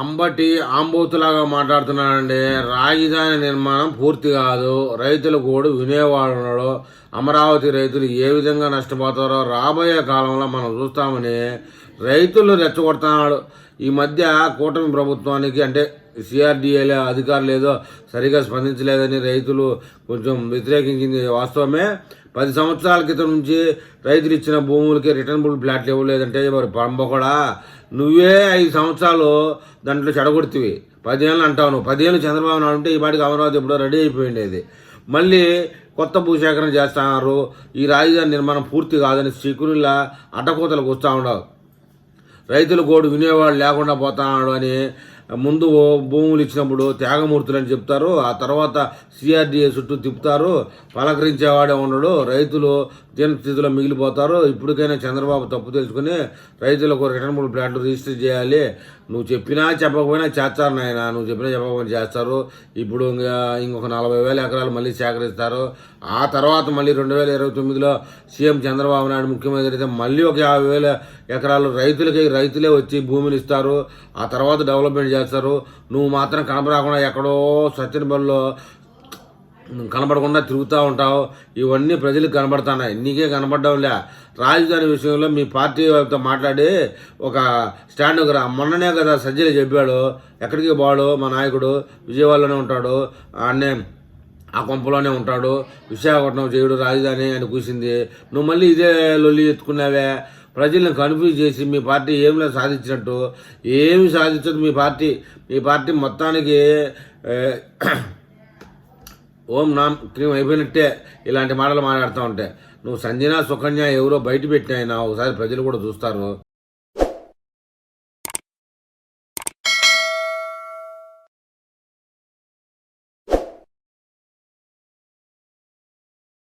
అంబటి ఆంబోతులాగా మాట్లాడుతున్నానండి రాజధాని నిర్మాణం పూర్తి కాదు. రైతులు కూడా వినేవాడు అమరావతి రైతులు ఏ విధంగా నష్టపోతారో రాబోయే కాలంలో మనం చూస్తామని రైతులు రెచ్చగొడుతున్నాడు. ఈ మధ్య కూటమి ప్రభుత్వానికి అంటే సిఆర్డిఏలే అధికారులు ఏదో సరిగా స్పందించలేదని రైతులు కొంచెం వ్యతిరేకించింది వాస్తవమే. పది సంవత్సరాల క్రితం నుంచి రైతులు ఇచ్చిన భూములకి రిటర్నబుల్ ప్లాట్లు ఇవ్వలేదంటే మరి పంప కూడా? నువ్వే ఐదు సంవత్సరాలు దాంట్లో చెడగొడుతువి. పదేళ్ళు అంటావు నువ్వు. పదేళ్ళు చంద్రబాబు నాయుడు ఉంటే ఈ పాటికి అమరావతి ఎప్పుడో రెడీ అయిపోయిండేది. మళ్ళీ కొత్త భూసేకరణ చేస్తున్నారు. ఈ రాజధాని నిర్మాణం పూర్తి కాదని శ్రీకునిలా అడ్డకోతలకు వస్తూ ఉండవు రైతులు గోడు వినేవాడు లేకుండా పోతున్నాడు అని ముందు భూములు ఇచ్చినప్పుడు త్యాగమూర్తులు అని చెప్తారు. ఆ తర్వాత సిఆర్డీఏ చుట్టూ తిప్పుతారు. పలకరించేవాడే ఉండడు. రైతులు దీనస్థితిలో మిగిలిపోతారు. ఇప్పటికైనా చంద్రబాబు తప్పు తెలుసుకుని రైతులకు రిటర్నబుల్ ప్లాట్లు రిజిస్టర్ చేయాలి. నువ్వు చెప్పినా చెప్పకపోయినా చేస్తారు నాయన. నువ్వు చెప్పినా చెప్పకపోయినా చేస్తారు. ఇప్పుడు ఇంకా ఇంకొక నలభై వేల ఎకరాలు మళ్ళీ సేకరిస్తారు. ఆ తర్వాత మళ్ళీ రెండు వేల ఇరవై తొమ్మిదిలో సీఎం చంద్రబాబు నాయుడు ముఖ్యమంత్రి అయితే మళ్ళీ ఒక యాభై వేల ఎకరాలు రైతులకి రైతులే వచ్చి భూమిని ఇస్తారు. ఆ తర్వాత డెవలప్మెంట్ చేస్తారు. నువ్వు మాత్రం కనపరాకుండా ఎక్కడో సత్యనపల్లిలో కనపడకుండా తిరుగుతూ ఉంటావు. ఇవన్నీ ప్రజలకు కనబడుతున్నాయి నీకే కనపడడంలే రాజధాని విషయంలో మీ పార్టీ వాళ్ళతో మాట్లాడి ఒక స్టాండ్ మొన్ననే కదా సజ్జలు చెప్పాడు. ఎక్కడికి పోడు మా నాయకుడు. విజయవాడలోనే ఉంటాడు. అన్నే ఆ కొంపలోనే ఉంటాడు. విశాఖపట్నం చేయుడు రాజధాని అని కూసింది. నువ్వు మళ్ళీ ఇదే లొల్లి ఎత్తుకున్నావే. ప్రజల్ని కన్ఫ్యూజ్ చేసి మీ పార్టీ ఏమిలా సాధించినట్టు ఏమి సాధించదు మీ పార్టీ. మీ పార్టీ మొత్తానికి ఓం నామ్ క్రీమ్ అయిపోయినట్టే ఇలాంటి మాటలు మాట్లాడుతూ ఉంటే. నువ్వు సంజన సుకన్య ఎవరో బయట పెట్టినాయినా ఒకసారి ప్రజలు కూడా చూస్తారు.